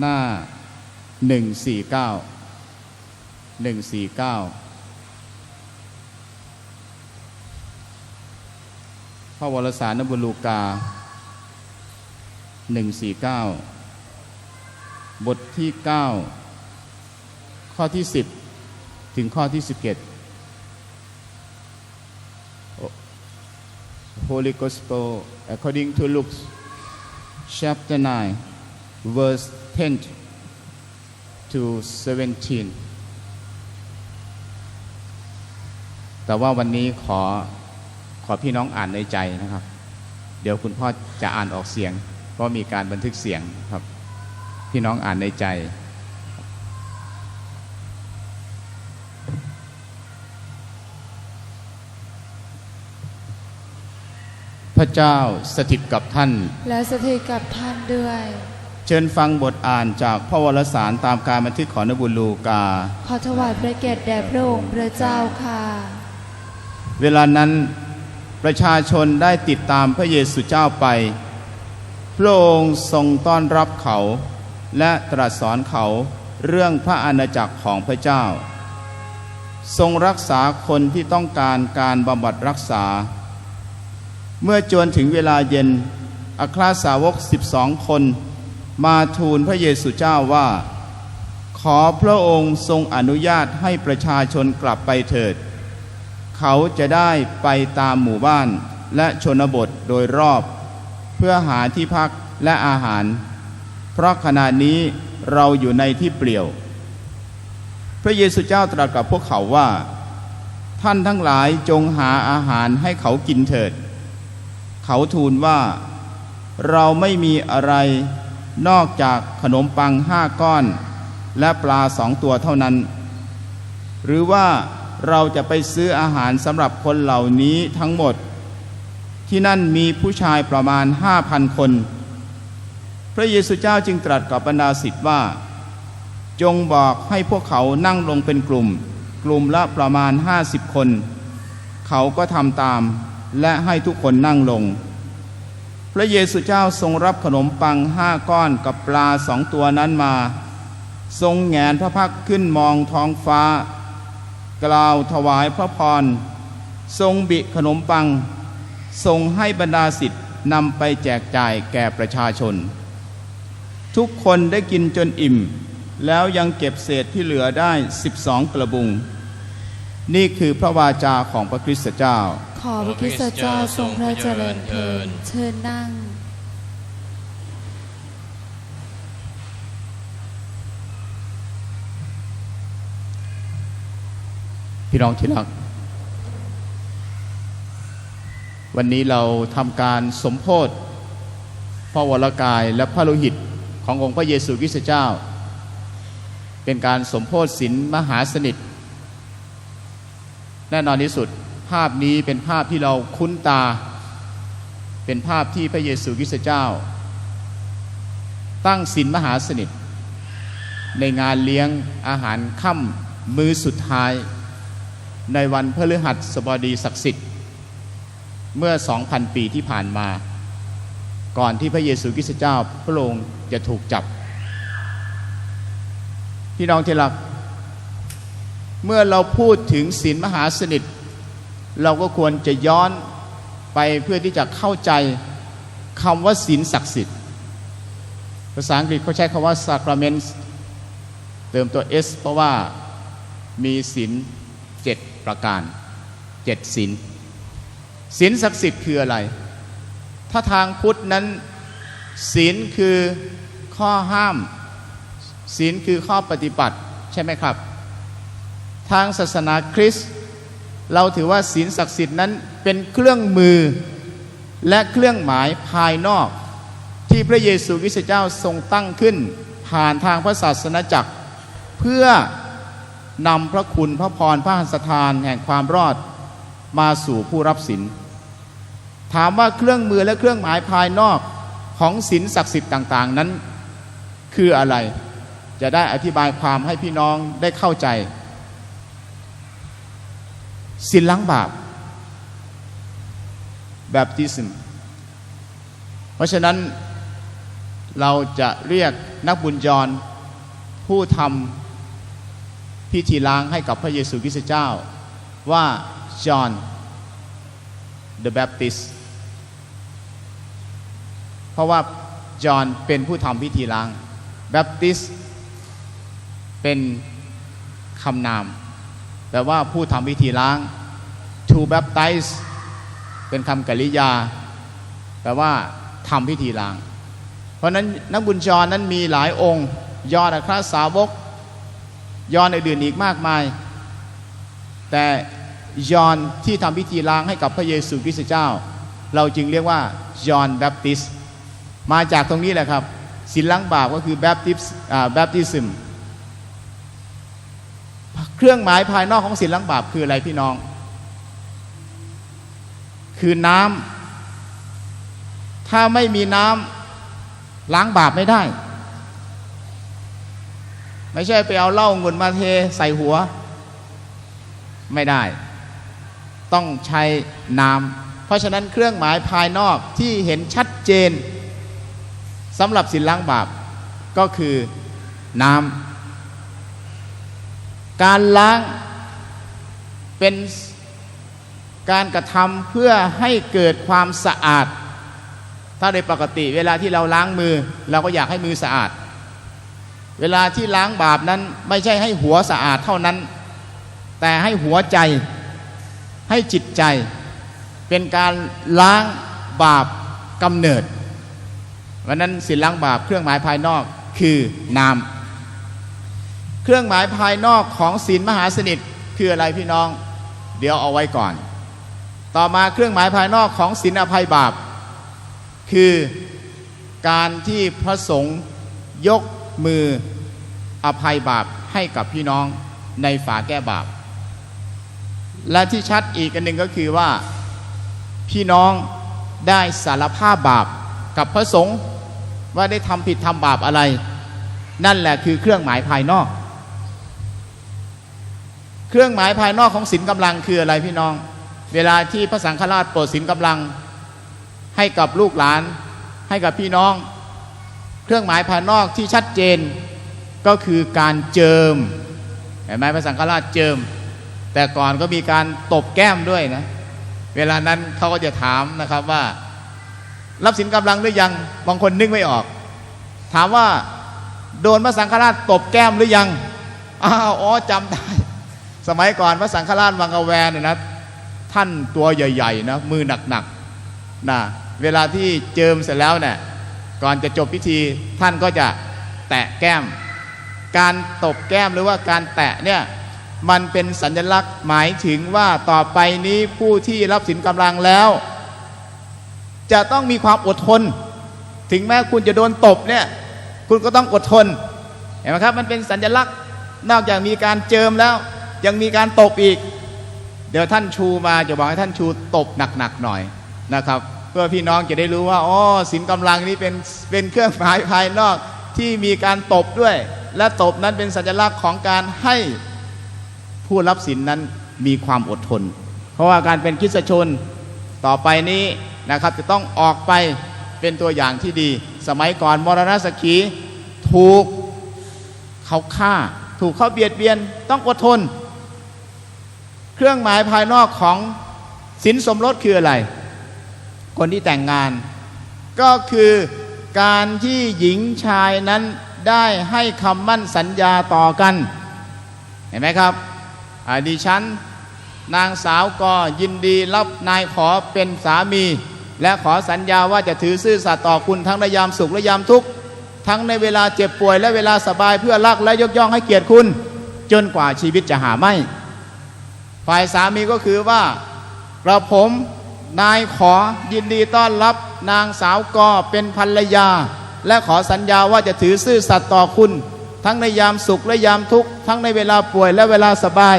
หน้าหนึ่งสี่เก้าหนึ่งสี่เก้าพระวรสารนบุลูกาหนึ่งสี่เก้าบทที่เก้าข้อที่สิบถึงข้อที่สิบเอ็ด Holy Gospel according to Luke chapter 9 verse 10 to 17 แต่ว่าวันนี้ขอขอพี่น้องอ่านในใจนะครับ เดี๋ยวคุณพ่อจะอ่านออกเสียง เพราะมีการบันทึกเสียงครับ พี่น้องอ่านในใจพระเจ้าสถิตกับท่าน และสถิตกับท่านด้วย เชิญฟังบทอ่านจากพระวรสารตามการบันทึกของนบุญลูกา ขอถวายพระเกียรติแด่พระองค์พระเจ้าค่ะ เวลานั้นประชาชนได้ติดตามพระเยซูเจ้าไป พระองค์ทรงต้อนรับเขา และตรัสสอนเขาเรื่องพระอาณาจักรของพระเจ้า ทรงรักษาคนที่ต้องการการบำบัดรักษา เมื่อจวนถึงเวลาเย็นอัครสาวก 12 คน มาทูลพระเยซูเจ้าว่า ขอพระองค์ทรงอนุญาตให้ประชาชนกลับไปเถิด เขาจะได้ไปตามหมู่บ้านและชนบทโดยรอบ เพื่อหาที่พักและอาหาร เพราะขณะนี้เราอยู่ในที่เปลี่ยว พระเยซูเจ้าตรัสกับพวกเขาว่า ท่านทั้งหลายจงหาอาหารให้เขากินเถิด เขาทูลว่า เราไม่มีอะไร นอกจากขนมปังห้าก้อน และปลาสองตัวเท่านั้น หรือว่าเราจะไปซื้ออาหารสำหรับคนเหล่านี้ทั้งหมด ที่นั่นมีผู้ชายประมาณห้าพันคน พระเยซูเจ้าจึงตรัสกับบรรดาศิษย์ว่า จงบอกให้พวกเขานั่งลงเป็นกลุ่ม กลุ่มละประมาณห้าสิบคน เขาก็ทำตามและให้ทุกคนนั่งลง พระเยซูเจ้าทรงรับขนมปังห้าก้อนกับปลาสองตัวนั้นมา ทรงแงนพระพักขึ้นมองท้องฟ้า กล่าวถวายพระพร ทรงบิขนมปัง ทรงให้บรรดาสิทธิ์นำไปแจกจ่ายแก่ประชาชน ทุกคนได้กินจนอิ่ม แล้วยังเก็บเศษที่เหลือได้12กระบุง นี่คือพระวาจาของพระคริสตเจ้า อพระคริสตเจ้าทรงพระเจริญเทินเชิญนั่ง พี่น้องที่รัก วันนี้เราทำการสมโพธพระวรกายและพระโลหิตขององค์พระเยซูคริสต์เจ้า เป็นการสมโพธศีลมหาสนิท แน่นอนที่สุด ภาพนี้เป็นภาพที่เราคุ้นตา เป็นภาพที่พระเยซูคริสต์เจ้า ตั้งศีลมหาสนิท ในงานเลี้ยงอาหารค่ำมื้อสุดท้าย ในวันพฤหัสบดีศักดิ์สิทธิ์ เมื่อ 2,000 ปีที่ผ่านมา ก่อนที่พระเยซูคริสต์เจ้าพระองค์จะถูกจับ พี่น้องที่รักเมื่อเราพูดถึงศีลมหาสนิท เราก็ควรจะย้อนไปเพื่อที่จะเข้าใจคำว่าศีลศักดิ์สิทธิ์ ภาษาอังกฤษเขาใช้คำว่า sacraments เติมตัว s เพราะว่ามีศีลเจ็ดประการเจ็ดศีลศีลศักดิ์สิทธิ์คืออะไร ถ้าทางพุทธนั้นศีลคือข้อห้าม ศีลคือข้อปฏิบัติใช่ไหมครับ ทางศาสนาคริสต์ เราถือว่าศีลศักดิ์สิทธิ์นั้นเป็นเครื่องมือและเครื่องหมายภายนอก ที่พระเยซูคริสต์เจ้าทรงตั้งขึ้น ผ่านทางพระศาสนาจักร เพื่อนำพระคุณพระพรพระหัสถานแห่งความรอดมาสู่ผู้รับศีลถามว่าเครื่องมือและเครื่องหมายภายนอกของศีลศักดิ์สิทธิ์ต่างๆนั้น คืออะไรจะได้อธิบายความให้พี่น้องได้เข้าใจ ศีลล้างบาปแบบติสมเพราะฉะนั้นเราจะเรียกนักบุญจรผู้ทำพิธีล้างให้กับพระเยซูคริสต์เจ้า ว่าจอห์น the Baptist เพราะว่าจอห์นเป็นผู้ทำพิธีล้าง Baptist เป็นคำนาม แปลว่าผู้ทำพิธีล้าง to baptize เป็นคำกริยา แปลว่าทำพิธีล้าง เพราะนั้นนักบุญจรนั้นมีหลายองค์ ยอดอัครสาวก ยอนอื่นอีกมากมาย แต่ยอนที่ทำพิธีล้างให้กับพระเยซูคริสต์เจ้า เราจึงเรียกว่ายอนแบปติสมาจากตรงนี้แหละครับศีลล้างบาปก็คือแบปติสแบปติซึม เครื่องหมายภายนอกของศีลล้างบาปคืออะไรพี่น้อง คือน้ำถ้าไม่มีน้ำล้างบาปไม่ได้ ไม่ใช่ไปเอาเหล้างุนมาเทใส่หัว ไม่ได้ ต้องใช้น้ำเพราะฉะนั้นเครื่องหมายภายนอกที่เห็นชัดเจนสำหรับสินล้างบาปก็คือน้ำ การล้างเป็นการกระทำเพื่อให้เกิดความสะอาด ถ้าโดยปกติเวลาที่เราล้างมือ เราก็อยากให้มือสะอาด เวลาที่ล้างบาปนั้นไม่ใช่ให้หัวสะอาดเท่านั้น แต่ให้หัวใจให้จิตใจ เป็นการล้างบาปกำเนิดวันนั้นสินล้างบาปเครื่องหมายภายนอกคือนาม เครื่องหมายภายนอกของศีลมหาสนิทคืออะไรพี่น้อง เดี๋ยวเอาไว้ก่อน ต่อมาเครื่องหมายภายนอกของศีลอภัยบาป คือการที่พระสงฆ์ยกมืออภัยบาปให้กับพี่น้องในฝาแก้บาป และที่ชัดอีกอันหนึ่งก็คือว่าพี่น้องได้สารภาพบาปกับพระสงฆ์ว่าได้ทำผิดทำบาปอะไร นั่นแหละคือเครื่องหมายภายนอก เครื่องหมายภายนอกของศีลกำลังคืออะไรพี่น้อง เวลาที่พระสังฆราชโปรดศีลกำลัง ให้กับลูกหลาน ให้กับพี่น้อง เครื่องหมายภายนอกที่ชัดเจนก็คือการเจิมเห็นไหมพระสังฆราชเจิม แต่ก่อนก็มีการตบแก้มด้วยนะเวลานั้นเขาก็จะถามนะครับว่า รับสินกำลังหรือยังบางคนนึกไม่ออก ถามว่า โดนพระสังฆราชตบแก้มหรือยังอ้าวอ๋อจำได้ สมัยก่อนพระสังฆราชวังกะแวนเนี่ยนะท่านตัวใหญ่ๆนะมือหนักๆนะเวลาที่เจิมเสร็จแล้วเนี่ยก่อนจะจบพิธีท่านก็จะแตะแก้ม การตบแก้มหรือว่าการแตะเนี่ยมันเป็นสัญลักษณ์หมายถึงว่าต่อไปนี้ผู้ที่รับสินกำลังแล้ว จะต้องมีความอดทน ถึงแม้คุณจะโดนตบเนี่ยคุณก็ต้องอดทนเห็นไหมครับมันเป็นสัญลักษณ์นอกจากมีการเจิมแล้ว ยังมีการตบอีก เดี๋ยวท่านชูมาจะบอกให้ท่านชูตบหนักๆหน่อยนะครับ เพื่อพี่น้องจะได้รู้ว่าอ๋อสินกำลังนี้เป็นเป็นเครื่องหมายภายนอกที่มีการตบด้วย และตบนั้นเป็นสัญลักษณ์ของการให้ผู้รับสินนั้นมีความอดทน เพราะว่าการเป็นคิสชนต่อไปนี้นะครับจะต้องออกไปเป็นตัวอย่างที่ดี สมัยก่อนมรณสกีถูกเขาฆ่า ถูกเขาเบียดเบียนต้องอดทน เครื่องหมายภายนอกของสินสมรสคืออะไร คนที่แต่งงาน ก็คือการที่หญิงชายนั้นได้ให้คำมั่นสัญญาต่อกัน เห็นไหมครับดิฉันนางสาวก็ยินดีรับนายขอเป็นสามี และขอสัญญาว่าจะถือซื่อสัตย์ต่อคุณทั้งในยามสุขและยามทุกข์ทั้งในเวลาเจ็บป่วยและเวลาสบายเพื่อรักและยกย่องให้เกียรติคุณ จนกว่าชีวิตจะหาไม่ ฝ่ายสามีก็คือว่ากระผมนายขอยินดีต้อนรับนางสาวกอเป็นภรรยา และขอสัญญาว่าจะถือซื่อสัตย์ต่อคุณ ทั้งในยามสุขและยามทุกข์ทั้งในเวลาป่วยและเวลาสบาย